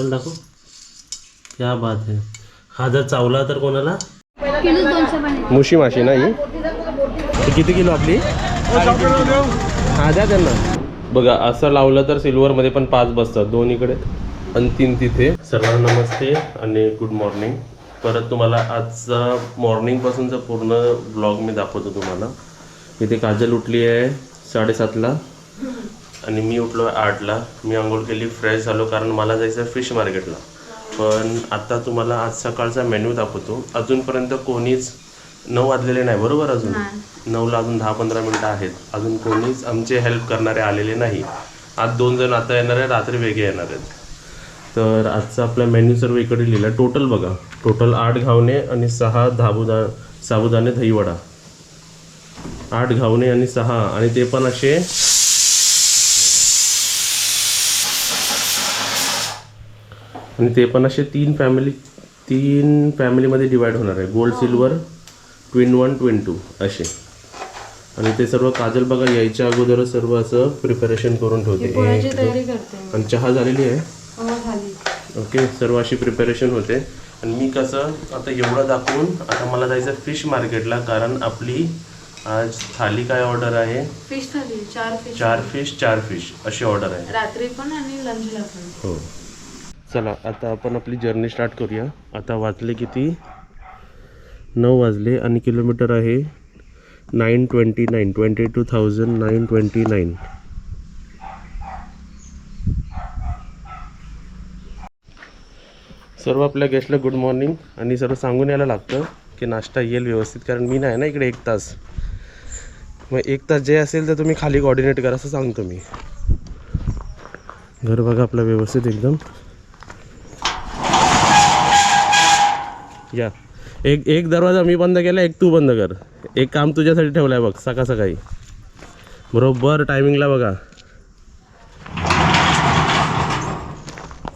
कॅमेराला दाखव. क्या बात आहे हा जर चावला तर कोणाला. मुशी माशी ना ही ही किती किलो आपली? हा द्या त्यांना. बघा असं लावलं तर सिल्वरमध्ये पण पाच बसतात दोन इकडे आणि तीन तिथे. सर्वांना नमस्ते आणि गुड मॉर्निंग परत तुम्हाला आजचा मॉर्निंगपासूनचा पूर्ण ब्लॉग मी दाखवतो तुम्हाला. इथे काजल उठली आहे साडेसातला. आणि मी उठलो आहे आठला. मी आंघोळ केली फ्रेश झालो कारण मला जायचं आहे फिश मार्केटला पण आता तुम्हाला आज सकाळचा मेन्यू दाखवतो. अजूनपर्यंत कोणीच नऊ वाजलेले नाही बरोबर अजून? नऊला अजून दहा पंधरा मिनटं आहेत. अजून कोणीच आमचे हेल्प करणारे आलेले नाही. आज दोन जण आता येणार आहे रात्री वेगळे येणार आहेत. तर आजचा आपला मेन्यू सर्व इकडे लिहिला. टोटल बघा. टोटल आठ घावणे आणि सहा धाबुदा साबुदाणे दहीवडा. आठ घावणे आणि सहा. आणि ते पण असे आणि ते पण असे तीन फॅमिली तीन फॅमिलीमध्ये डिवाइड होणार आहे. Gold silver twin one twin two असे. आणि ते सर्व काजल बघा यायच्या अगोदर सर्व असं प्रिपरेशन करून ठेवते. आणि चहा झालेली आहे. ओके सर्व अशी प्रिपरेशन होते. आणि मी कसं आता एवढं दाखवून आता मला जायचं फिश मार्केटला कारण आपली आज थाली काय ऑर्डर आहे? फिश थाली चार फिश चार फिश चार फिश अशी ऑर्डर आहे. रात्री पण आणि लंचला पण. हो. चला आता आपण आपली जर्नी स्टार्ट करूया. आता वाजले किती? नऊ वाजले आणि किलोमीटर आहे nine twenty nine twenty two thousand nine twenty nine सर्व आपल्या गेस्टला गुड मॉर्निंग आणि सर्व सांगून यायला लागतं की नाश्ता येईल व्यवस्थित कारण मी नाही ना इकडे एक तास. मग एक तास जे असेल तर तुम्ही खाली कॉर्डिनेट करा असं सांगतो मी. घर बघा आपलं व्यवस्थित एकदम. या एक एक दरवाजा मी बंद केला एक तू बंद कर. एक काम तुझ्यासाठी ठेवलं आहे बघ सकाळ सकाळी. बरोबर टायमिंगला बघा.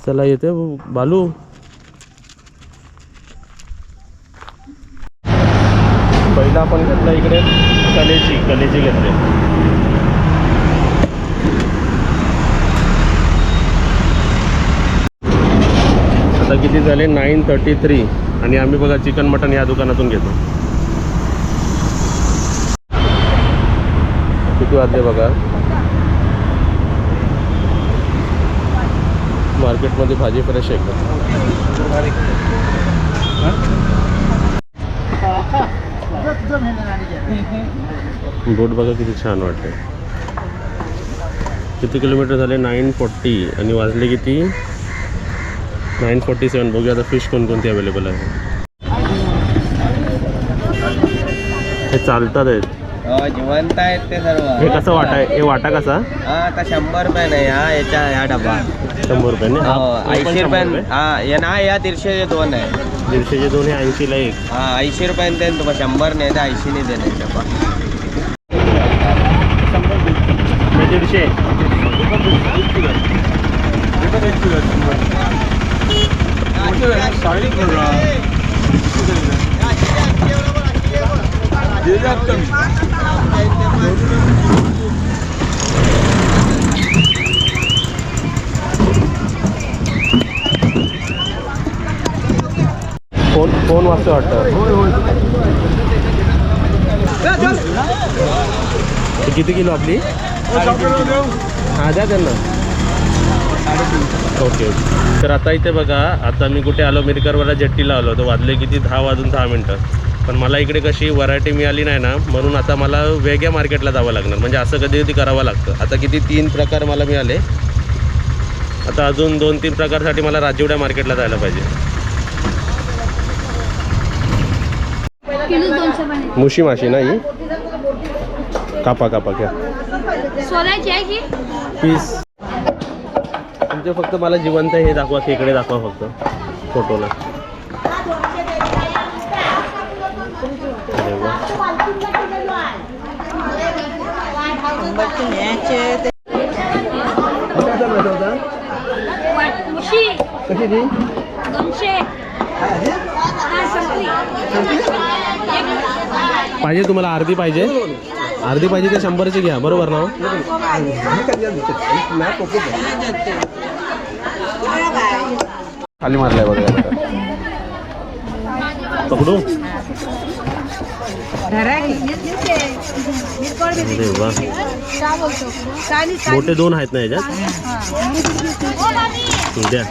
चला येते बालू. पहिला आपण घेतला इकडे कलेची कलेची घेतले. आता किती झाले? नाईन थर्टी थ्री आणि आम्ही बघा चिकन मटन या दुकानातून घेतो. किती वाजले बघा? मार्केटमध्ये भाजी फ्रेश आहे. बोट बघा किती छान वाटते किती किलोमीटर झाले? नाईन फोर्टी आणि वाजले किती? नाईन फोर्टी सेवन बघूया आता फिश कोणकोणती अवेलेबल आहे. हे चालतात आहेत. हो जिवंत आहेत ते सर्व. हे कसं वाटा आहे? हे वाटा कसा? हा आता शंभर रुपये नाही हा याच्या ह्या डबा. शंभर रुपयाने हा, हो हे पण ऐंशी शंभर रुपये हा या ना या दीडशेचे दोन आहे. दीडशेचे दोन हे ऐंशीला एक. हा ऐंशी रुपयाने देईन तुम्हाला शंभर नाही तर ऐंशीने देणे डबा. हे दीडशे. फोन फोन वाजतो वाटतं हे किती किलो आपली हा द्या त्यांना ओके ओके. तर आता इथे बघा आता मी कुठे आलो मिरकरवाला जेट्टीला आलो तर वाजले किती? दहा वाजून दहा मिनटं. पण मला इकडे कशी व्हरायटी मिळाली नाही ना म्हणून आता मला वेगळ्या मार्केटला जावं लागणार. म्हणजे असं कधी कधी करावं लागतं. आता किती? तीन प्रकार मला मिळाले. आता अजून दोन तीन प्रकारसाठी मला राजवड्या मार्केटला जायला पाहिजे. मुशी माशी ना ही? कापा कापा घ्या. सोलायची आहे की? पीस तुमचे फक्त मला जिवंत हे दाखवा खेकडे दाखवा फक्त फोटोला. कशी ती? पाहिजे तुम्हाला अर्धी पाहिजे? अर्धी पाहिजे ते शंभरची घ्या बरोबर ना? खाली मारलाय बघा. पकडू? मोठे दोन आहेत ना याच्यात? द्या.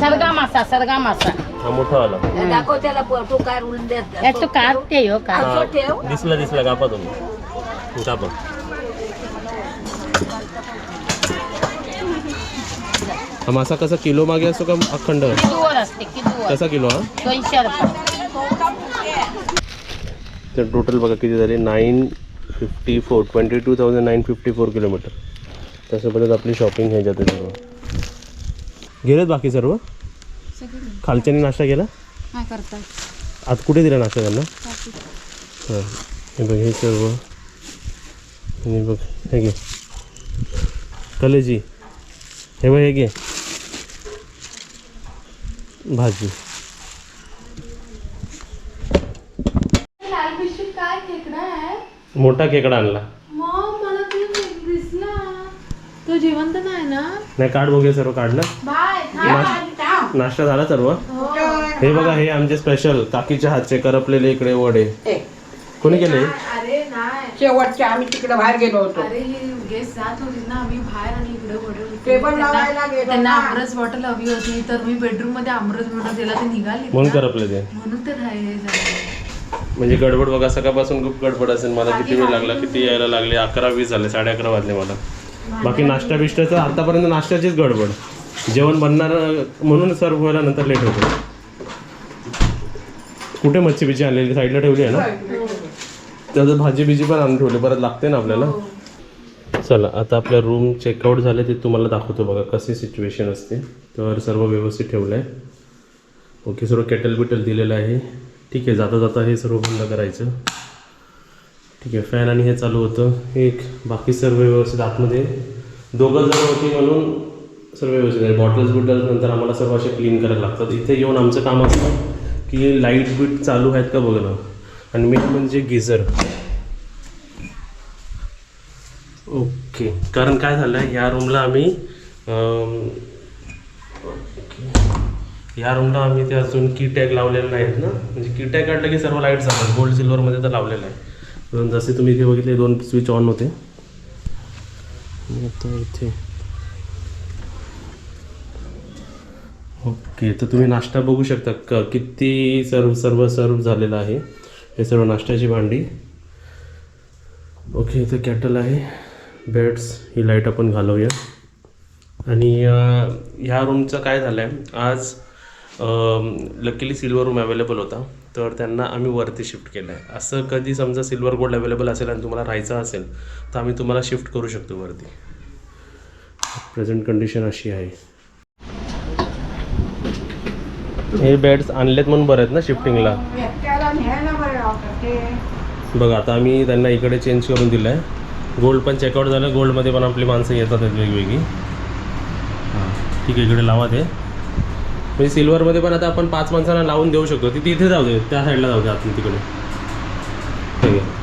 सरगा मासा सरगा मासा. हा मोठा दाखव त्याला यात तो काढते हो का हा, दिसला दिसला कापा तुम्ही. कापा हा मासा कसा किलो मागे असतो का अखंड? कसा किलो हा? दोनशे तर टोटल बघा किती झाले? Nine fifty four twenty two thousand nine fifty four kilometre त्यासोबतच आपली शॉपिंग ह्याच्यात आहे सर्व गेलेत बाकी सर्व? खालच्यानी नाश्ता केला? काय करतात. आज कुठे दिला नाश्ता त्यांना? हां. हे बघ हे सर्व. आणि बघ हे घे. कलेजी. हे बघ हे घे. भाजी. मोठा खेकडा आणला. तू जिवंत नाही ना? नाही काढ बघूया सर्व काढलं. बाय नाश्ता झाला सर्व हे. बघा हे आमचे स्पेशल काकीच्या हातचे करपलेले इकडे वडे. कोणी केले? अरे नाही. शेवटच्या आम्ही तिकडे बाहेर गेलो होतो. अरे ही गेस्ट जात होती ना आम्ही बाहेर आणि इकडे वडे होते. टेबल त्यांना- लावायला गेलो त्यांना ना. आमरस बॉटल हवी होती तर मी बेडरूममध्ये आमरस बॉटल दिला ते निघाली म्हणून करपले ते म्हणून ते राहिले हे झालं. म्हणजे गडबड बघा सकाळपासून खूप गडबड असेल. मला किती वेळ लागला किती यायला लागले. अकरा वीस झाले साडे अकरा वाजले मला. बाकी नाश्ता बिष्टाचं आतापर्यंत नाश्त्याचीच गडबड. जेवण बनणार म्हणून सर्व व्हायला नंतर लेट होतो. कुठे मच्छी बिच्छी आणलेली? साईडला ठेवली आहे ना? त्याचं भाजी बिजी पण आणून ठेवली. परत लागते ना आपल्याला? चला आता आपल्या रूम चेकआउट झाले ते तुम्हाला दाखवतो बघा कशी सिच्युएशन असते. तर सर्व व्यवस्थित ठेवलं आहे. ओके सर्व केटल बिटल दिलेलं आहे. ठीक आहे जाता जाता हे सर्व बंद करायचं. ठीक आहे फॅन आणि हे चालू होतं. एक बाकी सर्व व्यवस्थित आतमध्ये. दोघं जण होती म्हणून सर्व व्यवस्थित आहे. बॉटल्स बिटल्स नंतर आम्हाला सर्व असे क्लीन करायला लागतात. इथे येऊन आमचं काम असतं की लाइट बीट चालू आहेत का बघणं. आणि मेन म्हणजे गिझर ओके कारण काय झालं आहे या रूमला आम्ही या रूमला आम्ही ते अजून की टॅग लावलेलं नाहीत ना. म्हणजे की टॅग काढलं की सर्व लाइट जातात गोल्ड सिल्वरमध्ये तर लावलेलं आहे. जसे तुम्ही इथे बघितले दोन स्विच ऑन होते. आता इथे ओके तर तुम्ही नाश्ता बघू शकता. क किती सर्व सर्व सर्व झालेलं आहे. हे सर्व नाश्त्याची भांडी. ओके इथं कॅटल आहे. बेड्स ही लाइट आपण घालवूया. आणि ह्या रूमचं काय झालं आहे आज लकीली सिल्वर रूम अवेलेबल होता. तर त्यांना आम्ही वरती शिफ्ट केलं आहे असं कधी समजा सिल्वर गोल्ड अवेलेबल असेल आणि तुम्हाला राहायचं असेल तर आम्ही तुम्हाला शिफ्ट करू शकतो वरती. प्रेझेंट कंडिशन अशी आहे. हे बेड्स आणलेत म्हणून बरं आहेत ना शिफ्टिंगला बघा आता आम्ही त्यांना इकडे चेंज करून दिलं आहे गोल्ड पण चेकआउट झालं गोल्डमध्ये पण आपली माणसं येतात वेगवेगळी. हां ठीक आहे इकडे लावा ते. म्हणजे सिल्वरमध्ये पण आता आपण पाच माणसांना लावून देऊ शकतो. ती तिथे जाऊ दे त्या साईडला जाऊ दे आतून तिकडे. ठीक आहे.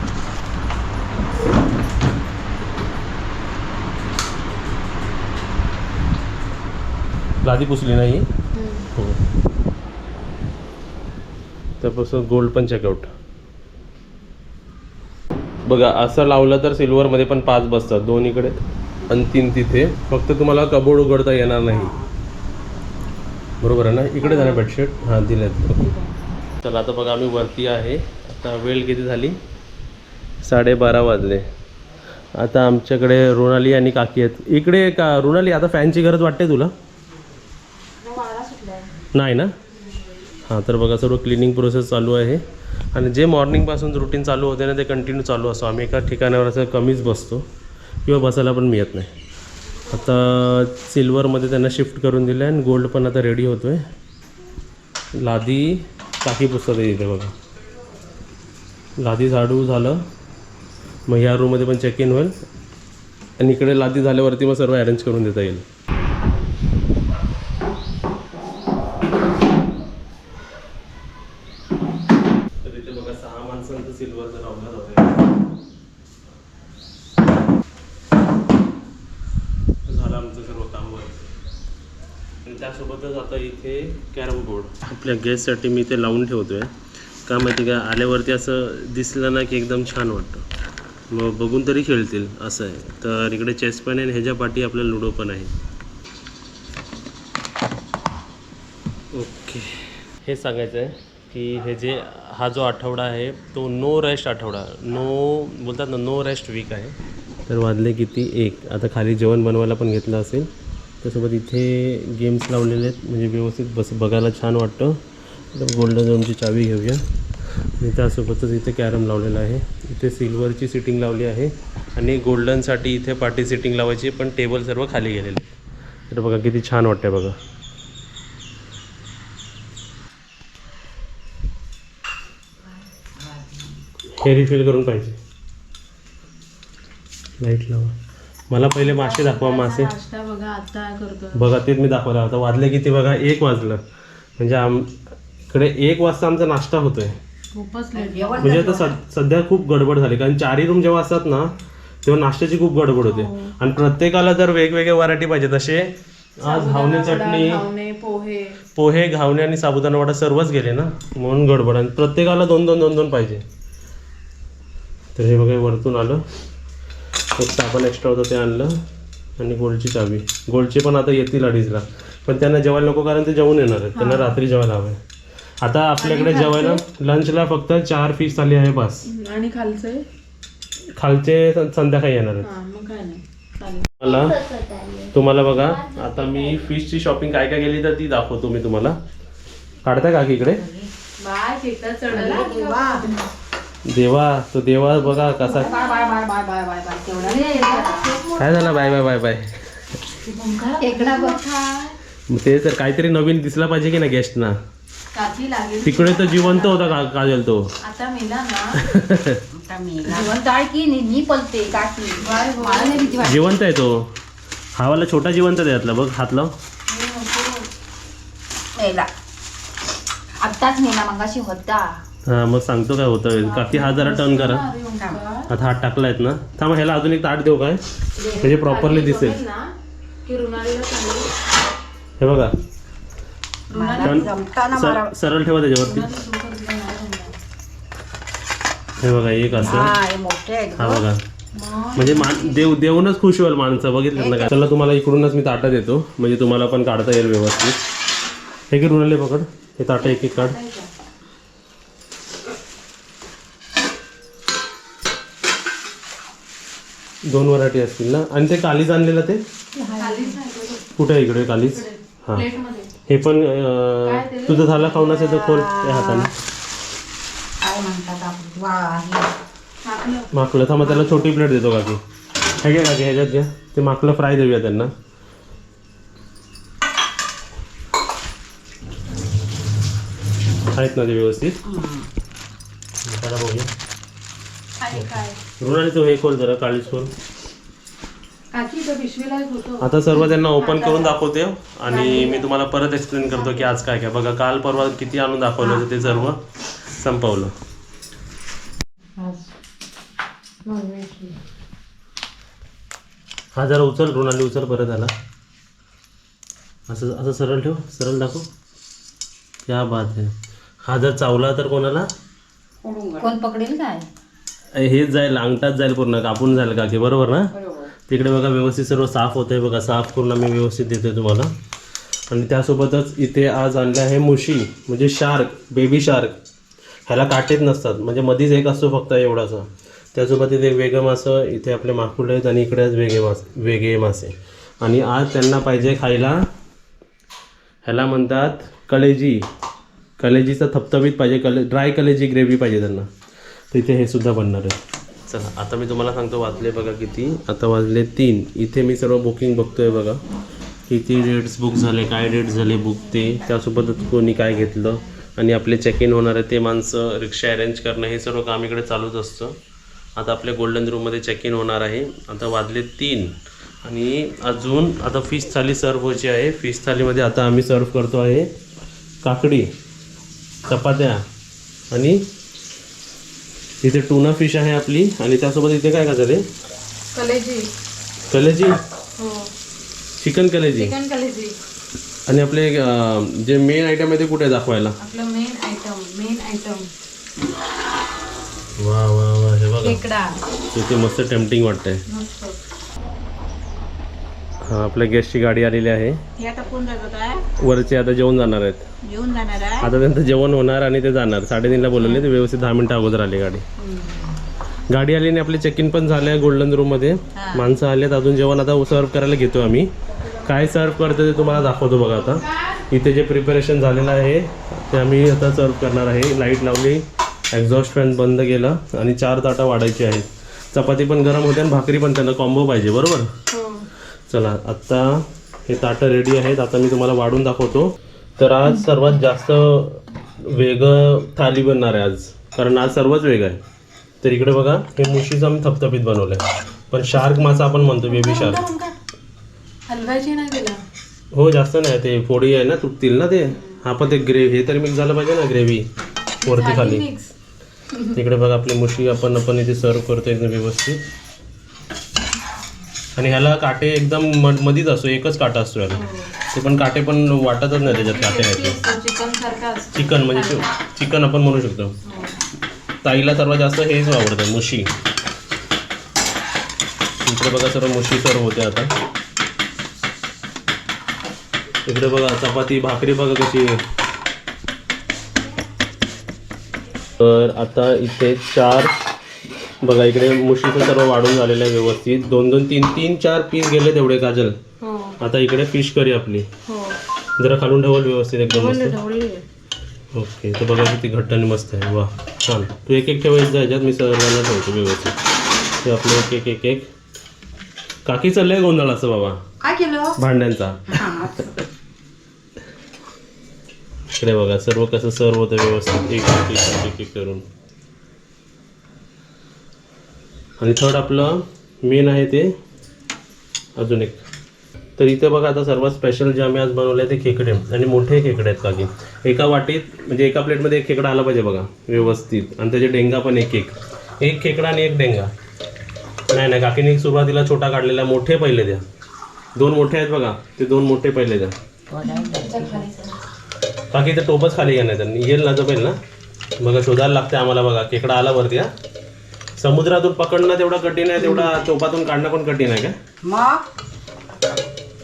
लादी पुसली नाही हो त्यापासून गोल्ड पण चेकआउट बघा असं लावलं तर सिल्वरमध्ये पण पाच बसतात दोन इकडे आणि तीन तिथे. फक्त तुम्हाला कबोर्ड उघडता येणार नाही. बरोबर आहे ना? इकडे झालं बेडशीट हां दिलेत. ओके चला आता बघा आम्ही वरती आहे. आता वेळ किती झाली? साडेबारा वाजले. आता आमच्याकडे रुणाली आणि काकी आहेत. इकडे का रुणाली आता फॅनची गरज वाटते तुला? नाही ना? हां तर बघा सर्व क्लिनिंग प्रोसेस चालू आहे. आणि जे मॉर्निंगपासून रुटीन चालू होते ना ते कंटिन्यू चालू असतो आम्ही एका ठिकाणावर असं कमीच बसतो. किंवा बसायला पण मिळत नाही. आता सिल्वरमध्ये त्यांना शिफ्ट करून दिलं आहे आणि गोल्ड पण आता रेडी होतो आहे लादी टाकी पुस्तक इथे बघा. लादी झाडू झालं. मग ह्या रूममध्ये पण चेक इन होईल. आणि इकडे लादी झाल्यावरती मग सर्व अरेंज करून देता येईल तर इथे बघा सहा माणसांचं सिल्वरचं लावलं जातं आमचं सर्व काम वरती आणि त्यासोबतच आता इथे कॅरम बोर्ड आपल्या गेस्टसाठी मी ते लावून ठेवतो आहे का माहिती का? आल्यावरती असं दिसलं ना की एकदम छान वाटतं. मग बघून तरी खेळतील असं आहे. तर इकडे चेस पण आहे आणि ह्याच्या पाठी आपल्याला लुडो पण आहे. ओके हे सांगायचं आहे की हे जे हा जो आठवडा आहे तो नो रेस्ट आठवडा. नो बोलतात ना नो रेस्ट वीक आहे. तर वाजले किती? एक. आता खाली जेवण बनवायला पण घेतलं असेल. त्यासोबत इथे गेम्स लावलेले आहेत. म्हणजे व्यवस्थित बस बघायला छान वाटतं. गोल्डन झोनची चावी घेऊया. आणि त्यासोबतच इथे कॅरम लावलेला आहे. इथे सिल्वरची सिटिंग लावली आहे. आणि गोल्डनसाठी इथे पार्टी सिटिंग लावायची पण टेबल सर्व खाली गेलेले आहेत. तर बघा किती छान वाटतं बघा. हे रिफिल करून पाहिजे. लाइट लावा. मला पहिले मासे दाखवा मासे. नाश्ता बघा आता करतो. बघा तेच मी दाखवला होता. वाजले किती बघा एक वाजलं. म्हणजे आम इकडे एक वाजता आमचा नाश्ता होतोय. म्हणजे आता सध्या खूप गडबड झाली. कारण चारही रूम जेव्हा असतात ना तेव्हा नाश्त्याची खूप गडबड होते. आणि प्रत्येकाला जर वेगवेगळे व्हरायटी पाहिजे तसे आज घावणे चटणी पोहे. पोहे घावणे आणि साबुदाणा वडा सर्वच गेले ना. म्हणून गडबड. आणि प्रत्येकाला दोन दोन दोन दोन पाहिजे. तर हे बघा वरतून आलं. एक साबण एक्स्ट्रा होतं ते आणलं आणि गोल्डची चावी. गोल्डचे पण आता येतील अडीचला. पण त्यांना जेवायला नको कारण ते जेवून येणार आहेत. त्यांना रात्री जेवायला हवं आहे आता आपल्याकडे जेवायला लंचला फक्त चार फिश थाली आहे बस. आणि खालचे? खालचे संध्याकाळी येणार आहेत. हा मग काय नाही. चालेल. मला तुम्हाला बघा आता मी फिशची शॉपिंग काय काय केली तर ती दाखवतो मी तुम्हाला. काढताय का की इकडे देवा. तो देवा बघा कसा काय झालं? Bye bye bye bye. ते तर काहीतरी नवीन दिसला पाहिजे की ना गेस्टना? काकी लागेल तिकडे तर जिवंत होता का काजल तो? आता मेला ना. जिवंत आहे नी नी तो. हा वाला छोटा जिवंत आहे यातला बघ हात लाव मेला. आत्ताच मेला मगाशी होता. हा मग सांगतो काय होतं काकी हा जरा टर्न करा. आता हात टाकलायत ना. थांबा ह्याला अजून एक ताट देऊ काय? म्हणजे प्रॉपरली दिसेल. ना की रुणालीला सांगू हे बघा. सर- सरळ ठेवा त्याच्यावरती. हे बघा एक असं. हा मोठे आहेत बघा. म्हणजे मान देव देऊनच खुश होईल माणसं. बघितलं ना काय चला तुम्हाला इकडूनच मी ताटं देतो. म्हणजे तुम्हाला पण काढता येईल व्यवस्थित. हे की रुणाले पकड. हे ताटं एक एक काढ दोन व्हरायटी असतील ना? आणि ते कालीज आणलेलं ते? कुठे आहे इकडे कालीज? हां. हे पण अं, तुझं झालं असेल तर खोल त्या हाताने. काय म्हणतात आपण वा हे. माकलं. थांबा त्याला छोटी प्लेट देतो काकी. हे घ्या काकी ह्याच्यात घ्या ते माकलं फ्राय देऊया त्यांना. आहेत ना ते व्यवस्थित? बघूया. काय? तो हे खोल जरा काळीच खोल. काकी तो पिशवीला एक होतो. आता सर्व त्यांना ओपन करून दाखवते आणि मी तुम्हाला परत एक्सप्लेन करतो की आज काय काय. बघा काल परवा किती आणून दाखवलं होतं ते सर्व संपवलं. हा जरा उचल रुणाली उचल परत आला असं असं सरळ ठेव सरळ दाखव. क्या बात आहे हा जर चावला तर कोणाला? कोण पकडेल काय? हेच जाईल अंगठात जाईल पूर्ण कापून जाईल काकी बरोबर ना? तिकडे बघा व्यवस्थित सर्व साफ होतं आहे बघा साफ करून आम्ही व्यवस्थित देतोय तुम्हाला. आणि त्यासोबतच इथे आज आणलं आहे मुशी म्हणजे शार्क बेबी शार्क ह्याला काटेच नसतात म्हणजे मधीच एक असतो फक्त एवढासा. त्यासोबत इथे वेगळं मासं इथे आपले माकुड आहेत आणि इकडे आहेत वेगळे मास वेगळे मासे. आणि आज त्यांना पाहिजे खायला ह्याला म्हणतात कलेजी. कलेजीचा थपथपीत पाहिजे कले ड्राय कलेजी ग्रेव्ही पाहिजे त्यांना. तर इथे हे सुद्धा बनणार आहे. चला आता मी तुम्हाला सांगतो वाजले बघा किती. आता वाजले तीन. इथे मी सर्व बुकिंग बघतोय बघा. किती डेट्स बुक झाले काय डेट्स झाले बुक ते. त्यासोबतच कोणी काय घेतलं आणि आपले चेक इन होणार आहे ते माणसं रिक्षा अरेंज करणं हे सर्व काम इकडे चालूच असतं. आता आपल्या गोल्डन रूममध्ये चेक इन होणार आहे. आता वाजले तीन. आणि अजून आता फिश थाली सर्व व्हायची आहे. फिश थालीमध्ये आता आम्ही सर्व करतो आहे काकडी चपात्या आणि इथे टुना फिश आहे आपली. आणि त्यासोबत इथे काय का रे कलेजी. कलेजी? हो. चिकन कलेजी. चिकन कलेजी. आणि आपले अं, जे मेन आयटम आहे ते कुठे आहे दाखवायला? आपलं मेन आयटम मेन आयटम वा वा वा. हे बघा. खेकडा. इथे मस्त टेम्पटिंग वाटतंय. हा आपल्या गेस्टची गाडी आलेली आहे. हे आता कोण जात आहे वरचे आता जेवण जाणार आहेत. येऊन जाणार आहे आता त्यांचं जेवण होणार आणि ते जाणार. साडेतीनला बोलवले ते व्यवस्थित दहा मिनिटं अगोदर आली गाडी. गाडी आली आणि आपली चेक इन पण झालं आहे गोल्डन रूममध्ये माणसं आली आहेत अजून जेवण आता सर्व करायला घेतो आम्ही. काय सर्व करतो ते तुम्हाला दाखवतो बघा आता. इथे जे प्रिपरेशन झालेलं आहे ते आम्ही आता सर्व करणार आहे. लाइट लावली एक्झॉस्ट फॅन बंद केला आणि चार ताटा वाढायची आहेत. चपाती पण गरम होते आणि भाकरी पण त्यांना कॉम्बो पाहिजे बरोबर? चला आत्ता हे ताटं रेडी आहेत. आता मी तुम्हाला वाढून दाखवतो. तर आज सर्वात जास्त वेगळं थाली बनणार आहे आज. कारण आज सर्वच वेगळं आहे. तर इकडे बघा हे मुशीचं मी थपथपीत बनवलं आहे पण शार्क मासा आपण म्हणतो बेबी शार्क हलवायची नाही तिला. हो जास्त नाही ते. फोडी आहे ना तुटतील ना ते. हा पण ते ग्रेव्ही हे तरी मिक्स झालं पाहिजे ना ग्रेव्ही वरती खाली. तिकडे बघा आपली मुशी आपण आपण इथे सर्व करतो एकदम व्यवस्थित. आणि ह्याला काटे एकदम मधीच असतो एकच काटा असतो याला ते पण काटे पण वाटतच नाही त्याच्यात काटे आहेत चिकन म्हणजे चिकन आपण म्हणू शकतो. ताईला सर्वात जास्त हेच आवडतं मुशी. इकडे बघा सर्व मुशी सर्व होते आता. इकडे बघा चपाती भाकरी बघा कशी तर आता इथे चार बघा इकडे मुशीचं सर्व वाढून झालेलं आहे व्यवस्थित. दोन दोन तीन तीन चार पीस गेले तेवढे काजल. हो. आता इकडे फिश करी आपली. हो. जरा खालून ठेवल व्यवस्थित एकदम मस्त. ओके तर बघा किती घट्ट आणि मस्त आहे. वा छान. तू एक एक ठेवायचं जा ह्याच्यात मी सर्वांना ठेवतो व्यवस्थित. ते आपलं एक एक एक एक. काकी चाललंय गोंधळ असं बाबा. काय केलं? भांड्यांचा. इकडे बघा सर्व कसं सर्व होतं व्यवस्थित एक एक करून. आणि थर्ड आपलं मेन आहे ते अजून एक. तर इथे बघा आता सर्वात स्पेशल जे आम्ही आज बनवले ते खेकडे आणि मोठे खेकडे आहेत काकी. एका वाटीत म्हणजे एका प्लेटमध्ये एक खेकडा आला पाहिजे बघा व्यवस्थित. आणि त्याचे डेंगा पण एक एक. एक खेकडा आणि एक डेंगा. नाही नाही काकीने सुरुवातीला छोटा काढलेला मोठे पहिले द्या. दोन मोठे आहेत बघा ते दोन मोठे पहिले द्या. काकी तर टोपच खाली घ्या नाही त्यांनी येईल ना जमेल ना? बघा शोधायला लागते आम्हाला बघा खेकडा आला वरती हा. समुद्रातून पकडणं तेवढं कठीण आहे तेवढा टोपातून काढणं पण कठीण आहे का? मग?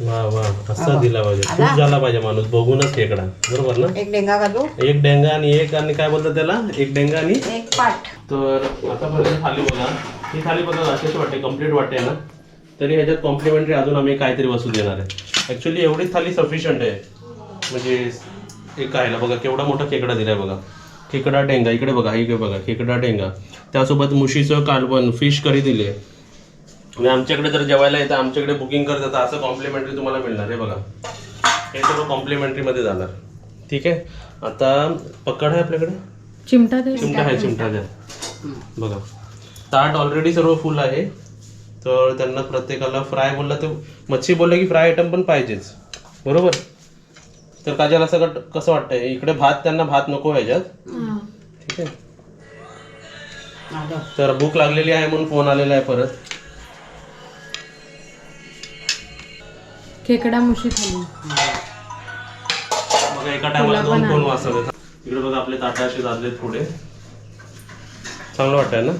वा वा असा दिला पाहिजे. खूप झाला पाहिजे माणूस बघूनच खेकडा. बरोबर ना? एक डेंगा घालू एक डेंगा आणि एक आणि काय बोलतात त्याला? एक डेंगा आणि? एक पाठ. तर आतापर्यंत थाली बघा. ही थाली बघा अशीच वाटते कंप्लीट वाटते ना? तरी ह्याच्यात कॉम्प्लिमेंटरी अजून आम्ही काहीतरी वस्तू देणार आहे. ॲक्च्युली एवढी थाली सफिशियंट आहे. म्हणजे काय ना बघा केवढा मोठा खेकडा दिलाय बघा. खेकडा डेंगा इकडे बघा इकडे बघा खेकडा डेंगा. त्यासोबत मुशीचं कालवण फिश करी दिली. आणि आमच्याकडे जर जेवायला येतं आमच्याकडे बुकिंग करत तर असं कॉम्प्लिमेंटरी तुम्हाला मिळणार आहे बघा. हे सर्व कॉम्प्लिमेंटरीमध्ये जाणार. ठीक आहे? आता पकड आहे आपल्याकडे? चिमटा दे. चिमटा आहे चिमटा द्या. बघा. ताट ऑलरेडी सर्व फुल आहे. तर त्यांना प्रत्येकाला फ्राय बोलला तर मच्छी बोललं की फ्राय आयटम पण पाहिजेच. बरोबर? तर काजल असं कट- कसं वाटतंय? इकडे भात त्यांना भात नको ह्याच्यात. ठीक आहे. तर भूक लागलेली आहे म्हणून फोन आलेला आहे परत. खेकडा मुशी खाली. बघा एका टायमाला दोन फोन वाचवले. इकडे बघा आपले ताटा असे जाजले थोडे चांगलं वाटतंय ना?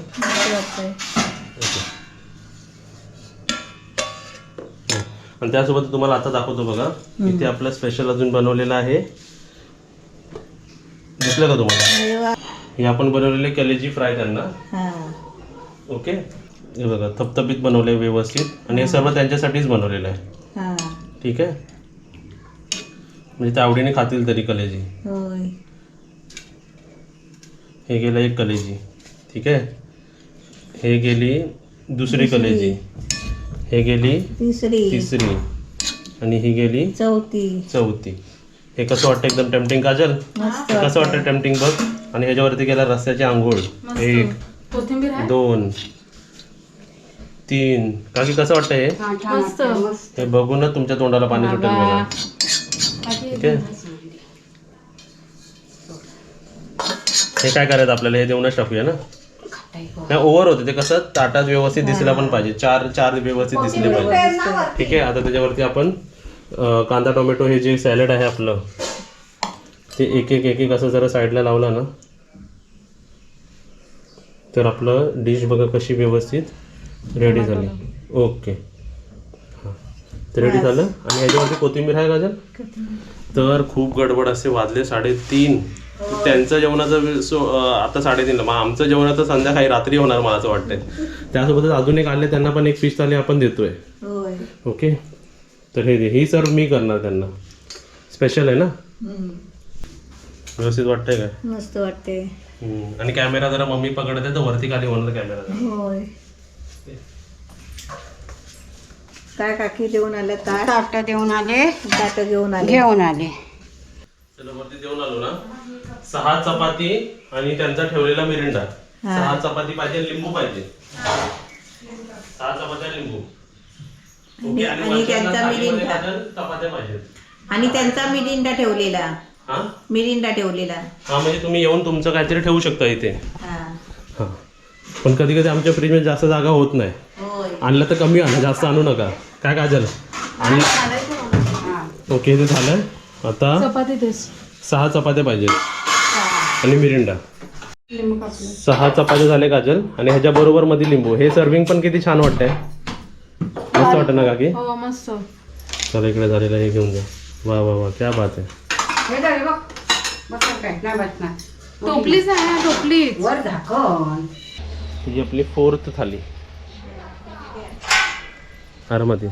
आणि त्यासोबत तुम्हाला आता दाखवतो बघा इथे आपलं स्पेशल अजून बनवलेलं आहे. दिसलं का तुम्हाला? हे आपण बनवलेले कलेजी फ्राय त्यांना ओके? हे बघा थपथपीत बनवले व्यवस्थित. आणि हे सर्व त्यांच्यासाठीच बनवलेलं आहे. ठीक आहे? म्हणजे ते आवडीने खातील तरी कलेजी हे गेलं एक कलेजी ठीक आहे? हे गेली दुसरी कलेजी हे गेली तिसरी. तिसरी. आणि ही गेली चौथी. चौथी. हे कसं वाटतं एकदम टेम्पटिंग काजल? कसं वाटतं. टेम्पटिंग बघ? आणि ह्याच्यावरती गेला रस्त्याची आंघोळ. एक कोथिंबीर आहे? दोन तीन. काकी कसं वाटतं हे? मस्त. हे बघूनच तुमच्या तोंडाला पाणी सुटेल बघा. ठीक आहे? हे काय करायचं आपल्याला? हे देऊनच टाकूया ना? नाही ओव्हर होते ते कसं? ताटात व्यवस्थित दिसला पण पाहिजे. चार चार व्यवस्थित दिसले पाहिजे. ठीक आहे? आता त्याच्यावरती आपण कांदा टोमॅटो हे जे सॅलड आहे आपलं ते एक एक एक एक असं जरा साईडला लावला ना तर आपलं डिश बघा कशी व्यवस्थित रेडी झाली. ओके. हां. तर रेडी झालं? आणि ह्याच्यावरती कोथिंबीर आहे गाजर तर खूप गडबड असते वाजले साडेतीन. त्यांचं जेवणाचं सो आता साडेतीनला मग आमचं जेवणाचं संध्याकाळी रात्री होणार मला असं वाटतंय. त्यासोबतच अजून एक आले त्यांना पण एक फिश थाली आपण देतोय. ओके? तर हे ही सर्व मी करणार त्यांना. स्पेशल आहे ना? व्यवस्थित वाटतंय काय? मस्त वाटते हम्म. आणि कॅमेरा जरा मम्मी पकडते तर वरती खाली होणार कॅमेरा होय. काय काकी देऊन आले? ताट ताट देऊन आले. ताट घेऊन आले. घेऊन आले. चला वरती देऊन आलो ना. सहा चपाती आणि त्यांचा ठेवलेला मिरिंडा. सहा चपाती पाहिजे लिंबू पाहिजे. सहा चपात्या लिंबू. आणि त्यांचा मिरिंडा. काजल चपात्या पाहिजेत. आणि त्यांचा मिरिंडा ठेवलेला. हा? मिरिंडा ठेवलेला. हा म्हणजे तुम्ही येऊन तुमचं काहीतरी ठेवू शकता इथे. हा. हां. पण कधी कधी आमच्या फ्रीजमध्ये जास्त जागा होत नाही. होय. आणलं तर कमी आणा जास्त आणू नका. काय काय झालं आणि ओके ते झालं आता चपाती तेच. सहा चपात्या पाहिजेत. आणि मिरिंडा. सहा चपात्या झाले काजल. आणि ह्याच्या बरोबर मध्ये लिंबू. हे सर्विंग पण किती छान वाटतंय. मस्त वाटतं ना काकी हो मस्त. चला इकडे झालेलं हे घेऊन जा. वा वा वा क्या बात आहे. हे झाले बघ. बस काय नाही बसणार. टोपलीच आहे ना टोपलीच. वर झाकण. ही आपली फोर्थ थाली. आरामाती